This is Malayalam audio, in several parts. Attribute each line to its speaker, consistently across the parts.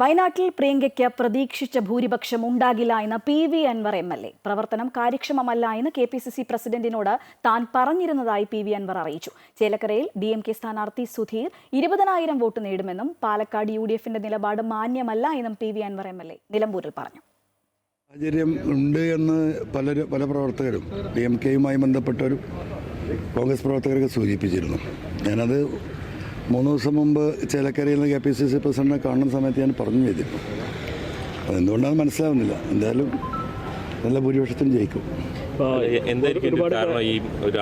Speaker 1: വയനാട്ടിൽ പ്രിയങ്കയ്ക്ക് പ്രതീക്ഷിച്ച ഭൂരിപക്ഷം ഉണ്ടാകില്ല എന്ന് P V Anvar M L A. പ്രവർത്തനം കാര്യക്ഷമമല്ല എന്ന് കെ പി സി സി പ്രസിഡന്റിനോട് താൻ പറഞ്ഞിരുന്നതായി പി വി അൻവർ അറിയിച്ചു. ചേലക്കരയിൽ ഡി എം കെ സ്ഥാനാർത്ഥി സുധീർ ഇരുപതിനായിരം വോട്ട് നേടുമെന്നും പാലക്കാട് യു ഡി എഫിന്റെ നിലപാട് മാന്യമല്ല എന്നും P V Anvar M L A നിലമ്പൂരിൽ പറഞ്ഞു.
Speaker 2: സാഹചര്യം ഉണ്ട് എന്ന് പലരും പല പ്രവർത്തകരും ഡി എം കെയുമായി ബന്ധപ്പെട്ടവരും കോൺഗ്രസ് പ്രവർത്തകരൊക്കെ സൂചിപ്പിച്ചിരുന്നു. ഞാനത് മൂന്ന് ദിവസം മുമ്പ് ചേലക്കരയിൽ നിന്ന് കെ പി സി സി പ്രസിഡന്റിനെ കാണുന്ന സമയത്ത് ഞാൻ പറഞ്ഞു ചെയ്തിരുന്നു അതെന്തുകൊണ്ടാണ് മനസ്സിലാവുന്നില്ല. എന്തായാലും നല്ല ഭൂരിപക്ഷത്തിന് ജയിക്കും.
Speaker 3: എന്തായിരിക്കും ഈ ഒരു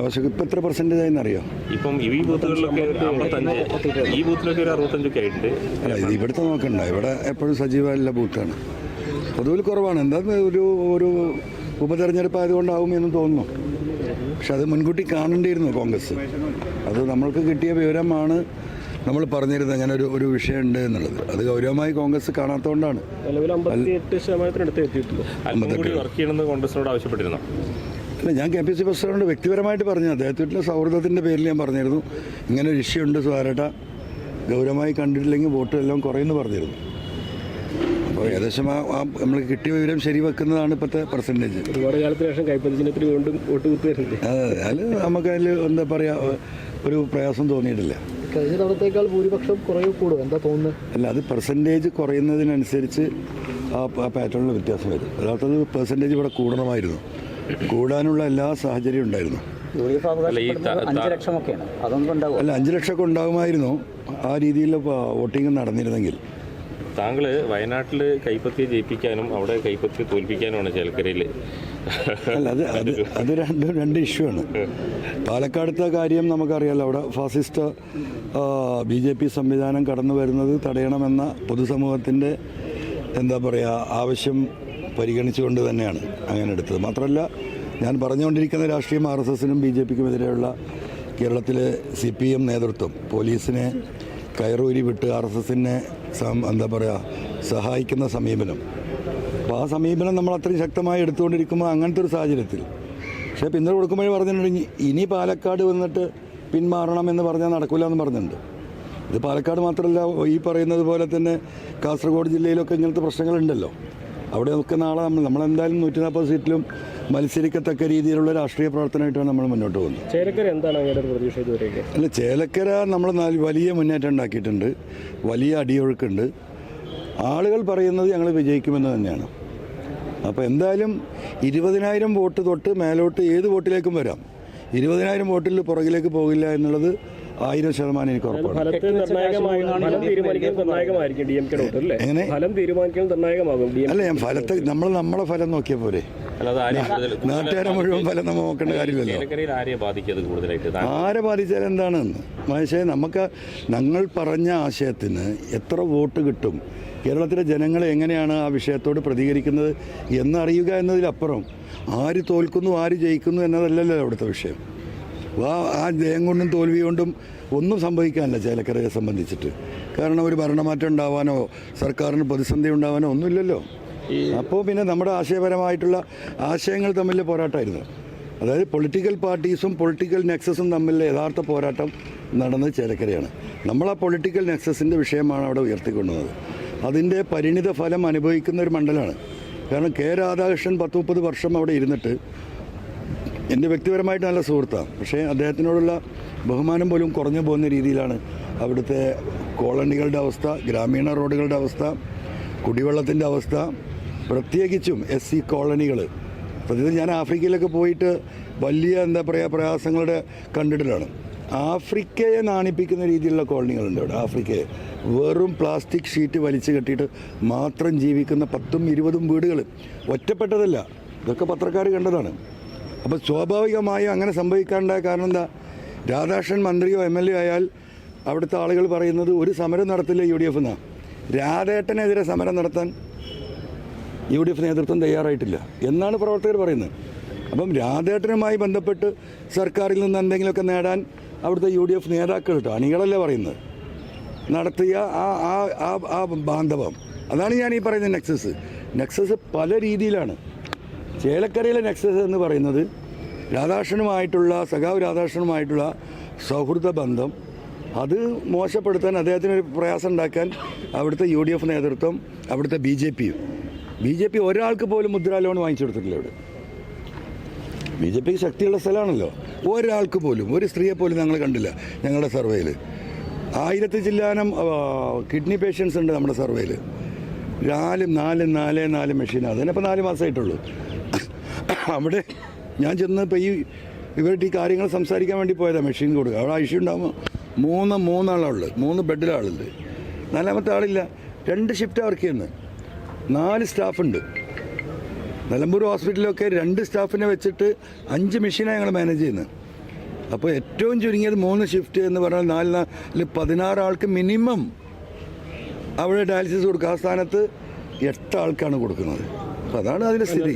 Speaker 2: ആവശ്യം ഇപ്പം എത്ര പെർസെന്റേജ് ആയെന്ന് അറിയാം
Speaker 3: ഇപ്പം ഈ ബൂത്തുകളിലൊക്കെ അമ്പത്തഞ്ച് ഈ ബൂത്തിലൊക്കെ ഒരു അറുപത്തഞ്ചൊക്കെ ആയിട്ടുണ്ട്.
Speaker 2: അല്ല ഇത് ഇവിടുത്തെ നോക്കണ്ട. ഇവിടെ എപ്പോഴും സജീവമല്ല ബൂത്താണ്. പൊതുവിൽ കുറവാണ്. എന്താ ഒരു ഒരു ഉപതെരഞ്ഞെടുപ്പ് ആയതുകൊണ്ടാവും എന്ന് തോന്നുന്നു. പക്ഷെ അത് മുൻകൂട്ടി കാണേണ്ടിയിരുന്നു കോൺഗ്രസ്. അത് നമ്മൾക്ക് കിട്ടിയ വിവരമാണ് നമ്മൾ പറഞ്ഞിരുന്നത്. അങ്ങനെ ഒരു ഒരു വിഷയമുണ്ട് എന്നുള്ളത്. അത് ഗൗരവമായി കോൺഗ്രസ് കാണാത്തതുകൊണ്ടാണ് അല്ല ഞാൻ കെ പി സി പ്രസിഡന്റ് വ്യക്തിപരമായിട്ട് പറഞ്ഞു. അദ്ദേഹത്തിന്റെ സൗഹൃദത്തിന്റെ പേരിൽ ഞാൻ പറഞ്ഞിരുന്നു. ഇങ്ങനെ ഒരു ഇഷ്യൂ ഉണ്ട് സ്വാരട്ട ഗൗരവമായി കണ്ടിട്ടില്ലെങ്കിൽ വോട്ട് എല്ലാം കുറയുമെന്ന് പറഞ്ഞിരുന്നു. അപ്പോൾ ഏകദേശം ആ ആ നമ്മൾ കിട്ടിയ വിവരം ശരി വെക്കുന്നതാണ് ഇപ്പോഴത്തെ പെർസെന്റേജ്
Speaker 4: ഒരുപാട് കാലത്തിന് ശേഷം ചിഹ്നത്തിൽ വീണ്ടും വോട്ട് കുത്തി വരുന്നില്ലേ
Speaker 2: അതെ അതിൽ നമുക്കതിൽ എന്താ പറയുക ഒരു പ്രയാസം തോന്നിയിട്ടില്ല.
Speaker 5: കഴിഞ്ഞ തവണത്തേക്കാൾ ഭൂരിപക്ഷം കുറവ് കൂടും. എന്താ തോന്നുന്നത്?
Speaker 2: അല്ല അത് പെർസെന്റേജ് കുറയുന്നതിനനുസരിച്ച് ആ പാറ്റേണിൽ വ്യത്യാസം വരും. അതാത്തത് പെർസെന്റേജ് ഇവിടെ കൂടണമായിരുന്നു. കൂടാനുള്ള എല്ലാ സാഹചര്യവും ഉണ്ടായിരുന്നു.
Speaker 3: അല്ല
Speaker 5: അഞ്ച്
Speaker 2: ലക്ഷമൊക്കെ ഉണ്ടാകുമായിരുന്നു. ആ രീതിയിൽ വോട്ടിംഗ് നടന്നിരുന്നെങ്കിൽ.
Speaker 3: താങ്കൾ വയനാട്ടിൽ കൈപ്പത്തിയെ ജയിപ്പിക്കാനും അവിടെ കൈപ്പത്തിയെ തോൽപ്പിക്കാനുമാണ് ചേലക്കരയിൽ
Speaker 2: അല്ല അത് അത് അത് രണ്ട് രണ്ട് ഇഷ്യൂ ആണ്. പാലക്കാടത്തെ കാര്യം നമുക്കറിയാലോ അവിടെ ഫാസിസ്റ്റ് ബി ജെ പി സംവിധാനം കടന്നു വരുന്നത് തടയണമെന്ന പൊതുസമൂഹത്തിന്റെ എന്താ പറയുക ആവശ്യം പരിഗണിച്ചുകൊണ്ട് തന്നെയാണ് അങ്ങനെ എടുത്തത്. മാത്രമല്ല ഞാൻ പറഞ്ഞുകൊണ്ടിരിക്കുന്ന രാഷ്ട്രീയം ആർ എസ് എസിനും ബി ജെ പിക്കും എതിരെയുള്ള കേരളത്തിലെ സി പി എം നേതൃത്വം പോലീസിനെ കയറൂരി വിട്ട് ആർ എസ് എസിനെ എന്താ പറയുക സഹായിക്കുന്ന സമീപനം അപ്പോൾ ആ സമീപനം നമ്മൾ അത്രയും ശക്തമായി എടുത്തുകൊണ്ടിരിക്കുമ്പോൾ അങ്ങനത്തെ ഒരു സാഹചര്യത്തിൽ. പക്ഷേ പിന്നീട് കൊടുക്കുമ്പോഴേ പറഞ്ഞിട്ടുണ്ടെങ്കിൽ ഇനി പാലക്കാട് വന്നിട്ട് പിന്മാറണം എന്ന് പറഞ്ഞാൽ നടക്കില്ല എന്ന് പറഞ്ഞിട്ടുണ്ട്. ഇത് പാലക്കാട് മാത്രമല്ല ഈ പറയുന്നത് പോലെ തന്നെ കാസർഗോഡ് ജില്ലയിലൊക്കെ ഇങ്ങനത്തെ പ്രശ്നങ്ങളുണ്ടല്ലോ. അവിടെയൊക്കെ നാളെ നമ്മൾ നമ്മളെന്തായാലും നൂറ്റി നാൽപ്പത് സീറ്റിലും മത്സരിക്കത്തക്ക രീതിയിലുള്ള രാഷ്ട്രീയ പ്രവർത്തനമായിട്ടാണ് നമ്മൾ മുന്നോട്ട് പോകുന്നത്.
Speaker 4: ചേലക്കര എന്താണ് അങ്ങനെ പ്രതീക്ഷ ഇതുവരെയൊക്കെ
Speaker 2: അല്ല ചേലക്കര നമ്മൾ വലിയ മുന്നേറ്റം ഉണ്ടാക്കിയിട്ടുണ്ട്. വലിയ അടിയൊഴുക്കുണ്ട്. ആളുകൾ പറയുന്നത് ഞങ്ങൾ വിജയിക്കുമെന്ന് തന്നെയാണ്. അപ്പോൾ എന്തായാലും ഇരുപതിനായിരം വോട്ട് തൊട്ട് മേലോട്ട് ഏത് വോട്ടിലേക്കും വരാം. ഇരുപതിനായിരം വോട്ടിൽ പുറകിലേക്ക് പോകില്ല എന്നുള്ളത് ആയിരം ശതമാനം എനിക്ക് ഉറപ്പാണ്. എങ്ങനെ? അല്ല ഞാൻ ഫലത്തെ നമ്മൾ നമ്മളെ ഫലം
Speaker 3: നോക്കിയ പോലെ
Speaker 2: നാട്ടുകാരെ മുഴുവൻ ഫലം നമ്മൾ നോക്കേണ്ട കാര്യമില്ലല്ലോ. ആരെ ബാധിച്ചാൽ എന്താണെന്ന്? മഹേഷേ നമുക്ക് ഞങ്ങൾ പറഞ്ഞ ആശയത്തിന് എത്ര വോട്ട് കിട്ടും? കേരളത്തിലെ ജനങ്ങൾ എങ്ങനെയാണ് ആ വിഷയത്തോട് പ്രതികരിക്കുന്നത് എന്നറിയുക എന്നതിലപ്പുറം. ആര് തോൽക്കുന്നു ആര് ജയിക്കുന്നു എന്നതല്ലല്ലോ അവിടുത്തെ വിഷയം. ആ ആ ജയം കൊണ്ടും തോൽവി കൊണ്ടും ഒന്നും സംഭവിക്കാനില്ല ചേലക്കരയെ സംബന്ധിച്ചിട്ട്. കാരണം ഒരു ഭരണമാറ്റം ഉണ്ടാവാനോ സർക്കാരിന് പ്രതിസന്ധി ഉണ്ടാവാനോ ഒന്നുമില്ലല്ലോ. അപ്പോൾ പിന്നെ നമ്മുടെ ആശയപരമായിട്ടുള്ള ആശയങ്ങൾ തമ്മിൽ പോരാട്ടമായിരുന്നു അതായത് പൊളിറ്റിക്കൽ പാർട്ടീസും പൊളിറ്റിക്കൽ നെക്സസും തമ്മിലുള്ള യഥാർത്ഥ പോരാട്ടം നടന്നത് ചേലക്കരയാണ്. നമ്മൾ ആ പൊളിറ്റിക്കൽ നെക്സസിന്റെ വിഷയമാണ് അവിടെ ഉയർത്തിക്കൊണ്ടുവന്നത്. അതിന്റെ പരിണിത ഫലം അനുഭവിക്കുന്ന ഒരു മണ്ഡലമാണ്. കാരണം കെ രാധാകൃഷ്ണൻ പത്ത് മുപ്പത് വർഷം അവിടെ ഇരുന്നിട്ട് എന്റെ വ്യക്തിപരമായിട്ട് നല്ല സുഹൃത്താണ് പക്ഷേ അദ്ദേഹത്തിനോടുള്ള ബഹുമാനം പോലും കുറഞ്ഞു പോകുന്ന രീതിയിലാണ് അവിടുത്തെ കോളനികളുടെ അവസ്ഥ ഗ്രാമീണ റോഡുകളുടെ അവസ്ഥ കുടിവെള്ളത്തിന്റെ അവസ്ഥ. പ്രത്യേകിച്ചും എസ് സി കോളനികൾ പ്രത്യേകിച്ച് ഞാൻ ആഫ്രിക്കയിലൊക്കെ പോയിട്ട് വലിയ എന്താ പറയുക പ്രയാസങ്ങളുടെ കണ്ടിട്ടിലാണ് ആഫ്രിക്കയെ നാണിപ്പിക്കുന്ന രീതിയിലുള്ള കോളനികളുണ്ട് അവിടെ ആഫ്രിക്കയെ. വെറും പ്ലാസ്റ്റിക് ഷീറ്റ് വലിച്ചു കെട്ടിയിട്ട് മാത്രം ജീവിക്കുന്ന പത്തും ഇരുപതും വീടുകൾ ഒറ്റപ്പെട്ടതല്ല ഇതൊക്കെ പത്രക്കാർ കണ്ടതാണ്. അപ്പോൾ സ്വാഭാവികമായും അങ്ങനെ സംഭവിക്കാണ്ട കാരണം എന്താ? രാധാകൃഷ്ണൻ മന്ത്രിയോ എം എൽ എ ആയാൽ അവിടുത്തെ ആളുകൾ പറയുന്നത് ഒരു സമരം നടത്തില്ല യു ഡി എഫ് എന്നാണ് രാധേട്ടനെതിരെ സമരം നടത്താൻ യു ഡി എഫ് നേതൃത്വം തയ്യാറായിട്ടില്ല എന്നാണ് പ്രവർത്തകർ പറയുന്നത്. അപ്പം രാധേട്ടനുമായി ബന്ധപ്പെട്ട് സർക്കാരിൽ നിന്ന് എന്തെങ്കിലുമൊക്കെ നേടാൻ അവിടുത്തെ യു ഡി എഫ് നേതാക്കൾ കേട്ടോ അണികളല്ലേ പറയുന്നത്. നടത്തിയ ആ ആ ആ ബാന്ധവം. അതാണ് ഞാൻ ഈ പറയുന്നത് നെക്സസ് നെക്സസ് പല രീതിയിലാണ്. ചേലക്കരയിലെ നെക്സസ് എന്ന് പറയുന്നത് രാധാകൃഷ്ണനുമായിട്ടുള്ള സഖാവ് രാധാകൃഷ്ണനുമായിട്ടുള്ള സൗഹൃദ ബന്ധം. അത് മോശപ്പെടുത്താൻ അദ്ദേഹത്തിനൊരു പ്രയാസം ഉണ്ടാക്കാൻ അവിടുത്തെ യു ഡി എഫ് നേതൃത്വം അവിടുത്തെ ബി ജെ പിയും. ബി ജെ പി ഒരാൾക്ക് പോലും മുദ്രാ ലോൺ വാങ്ങിച്ചു കൊടുത്തിട്ടില്ല ഇവിടെ. ബി ജെ പിക്ക് ശക്തിയുള്ള സ്ഥലമാണല്ലോ. ഒരാൾക്ക് പോലും ഒരു സ്ത്രീയെ പോലും ഞങ്ങൾ കണ്ടില്ല ഞങ്ങളുടെ സർവേയിൽ. ആയിരത്തി ചില്ലാനം കിഡ്നി പേഷ്യൻസ് ഉണ്ട് നമ്മുടെ സർവേയിൽ. നാലും നാല് നാല് നാല് മെഷീൻ. അതിനിപ്പോൾ നാല് മാസമായിട്ടുള്ളൂ. അവിടെ ഞാൻ ചെന്ന് ഇപ്പോൾ ഈ ഇവരുടെ ഈ കാര്യങ്ങൾ സംസാരിക്കാൻ വേണ്ടി പോയതാണ് മെഷീൻ കൊടുക്കുക അവിടെ ഐഷ്യൂ ഉണ്ടാകുമ്പോൾ മൂന്ന് മൂന്നാളുള്ളത് മൂന്ന് ബെഡിലാളുണ്ട് നാലാമത്തെ ആളില്ല. രണ്ട് ഷിഫ്റ്റ് വർക്ക് ചെയ്യുന്നത് നാല് സ്റ്റാഫുണ്ട് നിലമ്പൂർ ഹോസ്പിറ്റലിലൊക്കെ രണ്ട് സ്റ്റാഫിനെ വെച്ചിട്ട് അഞ്ച് മെഷീനാണ് ഞങ്ങൾ മാനേജ് ചെയ്യുന്നത് അപ്പോൾ ഏറ്റവും ചുരുങ്ങിയത് മൂന്ന് ഷിഫ്റ്റ് എന്ന് പറഞ്ഞാൽ നാല് നാല് പതിനാറ് ആൾക്ക് മിനിമം അവിടെ ഡയാലിസിസ് കൊടുക്കുക. ആ സ്ഥാനത്ത് എട്ട് ആൾക്കാണ് കൊടുക്കുന്നത്. അതാണ് അതിന്റെ സ്ഥിതി.